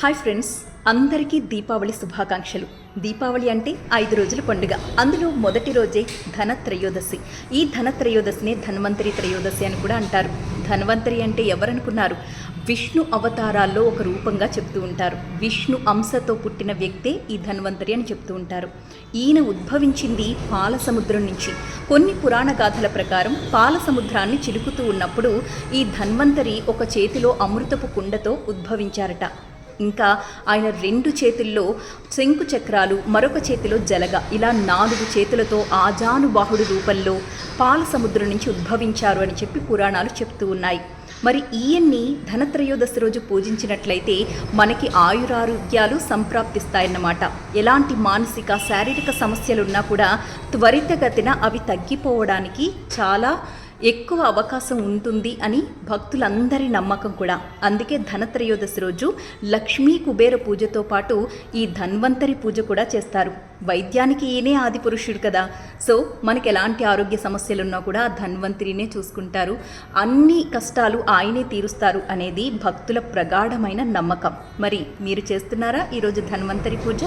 Hi friends అందరికీ దీపావళి శుభాకాంక్షలు. దీపావళి అంటే ఐదు రోజుల పండుగ. అందులో మొదటి రోజే ధనత్రయోదశి. ఈ ధనత్రయోదశినే ధన్వంతరి త్రయోదశి అని కూడా అంటారు. ధన్వంతరి అంటే ఎవరనుకున్నారు? విష్ణు అవతారాల్లో ఒక రూపంగా చెప్తూ ఉంటారు. విష్ణు అంశతో పుట్టిన వ్యక్తే ఈ ధన్వంతరి అని చెప్తూ ఉంటారు. ఈయన ఉద్భవించింది పాల సముద్రం నుంచి. కొన్ని పురాణ గాథల ప్రకారం పాల సముద్రాన్ని చిలుకుతూ ఉన్నప్పుడు ఈ ధన్వంతరి ఒక చేతిలో అమృతపు కుండతో ఉద్భవించారట. ఇంకా ఆయన రెండు చేతుల్లో శంకు చక్రాలు మరొక చేతిలో జలగ. ఇలా నాలుగు చేతులతో ఆజానుబాహుడు రూపంలో పాల సముద్రం నుంచి ఉద్భవించారు అని చెప్పి పురాణాలు చెప్తూ ఉన్నాయి. మరి ఈయన్ని ధనత్రయోదశి రోజు పూజించినట్లయితే మనకి ఆయురారోగ్యాలు సంప్రాప్తిస్తాయన్నమాట. ఎలాంటి మానసిక శారీరక సమస్యలున్నా కూడా త్వరితగతిన అవి తగ్గిపోవడానికి చాలా ఎక్కువ అవకాశం ఉంటుంది అని భక్తులందరి నమ్మకం కూడా. అందుకే ధనత్రయోదశి రోజు లక్ష్మీ కుబేర పూజతో పాటు ఈ ధన్వంతరి పూజ కూడా చేస్తారు. వైద్యానికి ఈయనే ఆది పురుషుడు కదా. సో మనకి ఎలాంటి ఆరోగ్య సమస్యలున్నా కూడా ధన్వంతరినే చూసుకుంటారు. అన్ని కష్టాలు ఆయనే తీరుస్తారు అనేది భక్తుల ప్రగాఢమైన నమ్మకం. మరి మీరు చేస్తున్నారా ఈరోజు ధన్వంతరి పూజ?